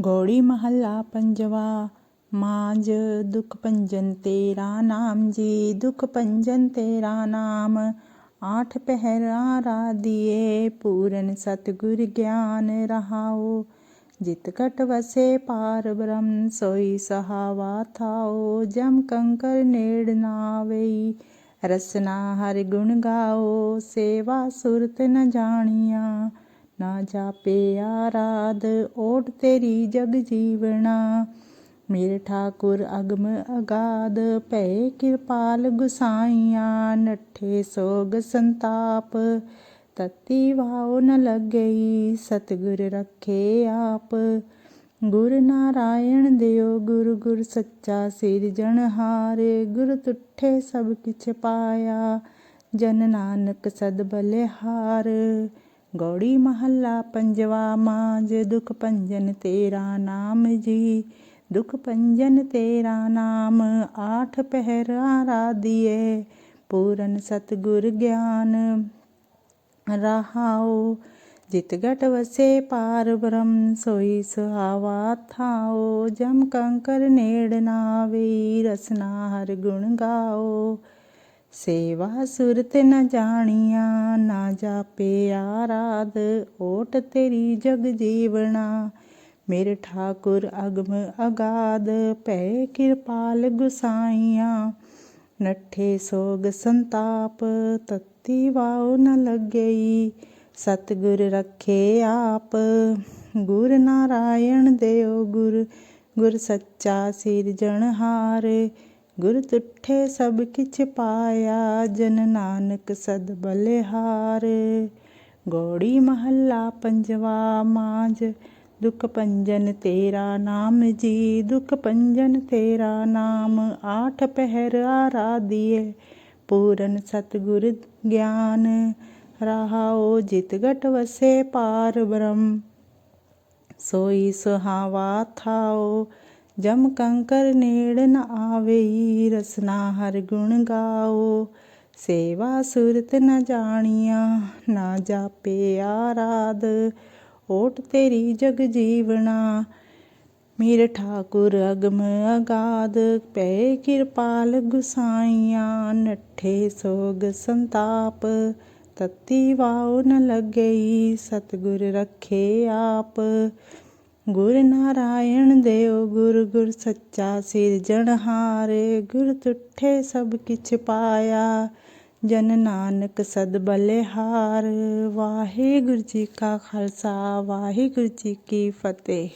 ਗੌੜੀ ਮਹੱਲਾ ਪੰਜਵਾ ਮਾਂਜ ਦੁਖ ਭੰਜਨ ਤੇਰਾ ਨਾਮ ਜੀ, ਦੁਖ ਭੰਜਨ ਤੇਰਾ ਨਾਮ। ਆਠ ਪਹਿਰਾਂ ਰਾਧੀਏ, ਪੂਰਨ ਸਤਿਗੁਰ ਗਿਆਨ ਰਹਾਓ। ਜਿਤ ਕਟ ਵਸੇ ਪਾਰ ਬ੍ਰਹਮ, ਸੋਈ ਸਹਾਵਾ ਥਾਓ। ਜਮ ਕੰਕਰ ਨੇੜ ਨਾ ਆਵਈ ਰਸਨਾ ਹਰ ਗੁਣ ਗਾਓ। ਸੇਵਾ ਸੁਰਤ ਨ ਜਾਣੀਆਂ ਨਾ ਜਾਪੇ ਆਰਾਧ, ਓਟ ਤੇਰੀ ਜਗ ਜੀਵਣਾ। ਮੇਰੇ ਠਾਕੁਰ ਅਗਮ ਅਗਾਧ ਭੈ ਕਿਰਪਾਲ ਗੁਸਾਈਆਂ, ਨੱਠੇ ਸੋਗ ਸੰਤਾਪ। ਤਤੀ ਵਾਉ ਨ ਲੱਗਈ, ਸਤਿਗੁਰ ਰੱਖੇ ਆਪ। ਗੁਰ ਨਾਰਾਇਣ ਦਿਓ, ਗੁਰ ਗੁਰ ਸੱਚਾ ਸਿਰਜਣਹਾਰ ਗੁਰ ਤੁਠੇ ਸਭ ਕਿਛ ਪਾਇਆ, ਜਨ ਨਾਨਕ ਸਦ ਬਲਿਹਾਰ। ਗੌੜੀ ਮਹੱਲਾ ਪੰਜਵਾ ਮਾਂਜ ਦੁਖ ਭੰਜਨ ਤੇਰਾ ਨਾਮ ਜੀ। ਦੁਖ ਭੰਜਨ ਤੇਰਾ ਨਾਮ, ਆਠ ਪਹਿਰਾਂ ਰਾਧੀਏ। ਪੂਰਨ ਸਤਗੁਰ ਗਿਆਨ ਰਹਾਓ ਜਿਤ ਗਟ ਵਸੇ ਪਾਰ ਬ੍ਰਹਮ, ਸੋਈ ਸੁਹਾਵਾ ਥਾਓ ਜਮ ਕੰਕਰ ਨੇੜ ਨਾ ਵੇ ਰਸਨਾ ਹਰ ਗੁਣ ਗਾਓ ਸੇਵਾ ਸੁਰਤ ਨ ਜਾਣੀਆਂ, ਨਾ ਜਾਪੇ ਆਰਾਧ, ਓਟ ਤੇਰੀ ਜਗ ਜੀਵਣਾ। ਮੇਰੇ ਠਾਕੁਰ ਅਗਮ ਅਗਾਧ, ਭੈ ਕਿਰਪਾਲ ਗੁਸਾਈਆਂ। ਨੱਠੇ ਸੋਗ ਸੰਤਾਪ, ਤਤੀ ਵਾਉ ਨ ਲੱਗਈ। ਸਤਿਗੁਰ ਰੱਖੇ ਆਪ, ਗੁਰ ਨਾਰਾਇਣ ਦਿਓ ਗੁਰ। ਗੁਰ ਸੱਚਾ ਸਿਰਜਣਹਾਰ ਗੁਰ ਤੁਠੇ ਸਭ ਕਿਛ ਪਾਇਆ, ਜਨ ਨਾਨਕ ਸਦ ਬਲਿਹਾਰ। ਗੋੜੀ ਮਹੱਲਾ ਪੰਜਵਾ ਮਾਂਜ ਦੁਖ ਪੰਜਨ ਤੇਰਾ ਨਾਮ ਜੀ। ਦੁਖ ਪੰਜਨ ਤੇਰਾ ਨਾਮ ਆਠ ਪਹਿਰ ਆਰਾਧੀਏ ਪੂਰਨ ਸਤਗੁਰ ਗਿਆਨ ਰਹਾਓ ਜਿਤ ਗਟ ਵਸੇ ਪਾਰ ਬ੍ਰਹਮ। ਸੋਈ ਸੁਹਾਵਾ ਥਾਓ ਜਮ ਕੰਕਰ ਨੇੜ ਨ ਆਵਈ ਰਸਨਾ ਹਰ ਗੁਣ ਗਾਓ। ਸੇਵਾ ਸੁਰਤ ਨ ਜਾਣੀਆਂ, ਨਾ ਜਾਪੇ ਆਰਾਧ। ਓਟ ਤੇਰੀ ਜਗ ਜੀਵਣਾ ਮੀਰ ਠਾਕੁਰ ਅਗਮ ਅਗਾਧ। ਪੈ ਕਿਰਪਾਲ ਗੁਸਾਈਆਂ, ਨੱਠੇ ਸੋਗ ਸੰਤਾਪ। ਤਤੀ ਵਾਉ ਨ ਲੱਗਈ, ਸਤਗੁਰ ਰੱਖੇ ਆਪ। ਗੁਰ ਨਾਰਾਇਣ ਦੇਵ ਗੁਰ ਗੁਰ ਸੱਚਾ ਸਿਰਜਣਹਾਰ ਗੁਰ ਤੁਠੇ ਸਭ ਕਿਛ ਪਾਇਆ। ਜਨ ਨਾਨਕ ਸਦ ਬਲਿਹਾਰ, ਵਾਹਿਗੁਰੂ ਜੀ ਕਾ ਖਾਲਸਾ, ਵਾਹਿਗੁਰੂ ਜੀ ਕੀ ਫਤਿਹ।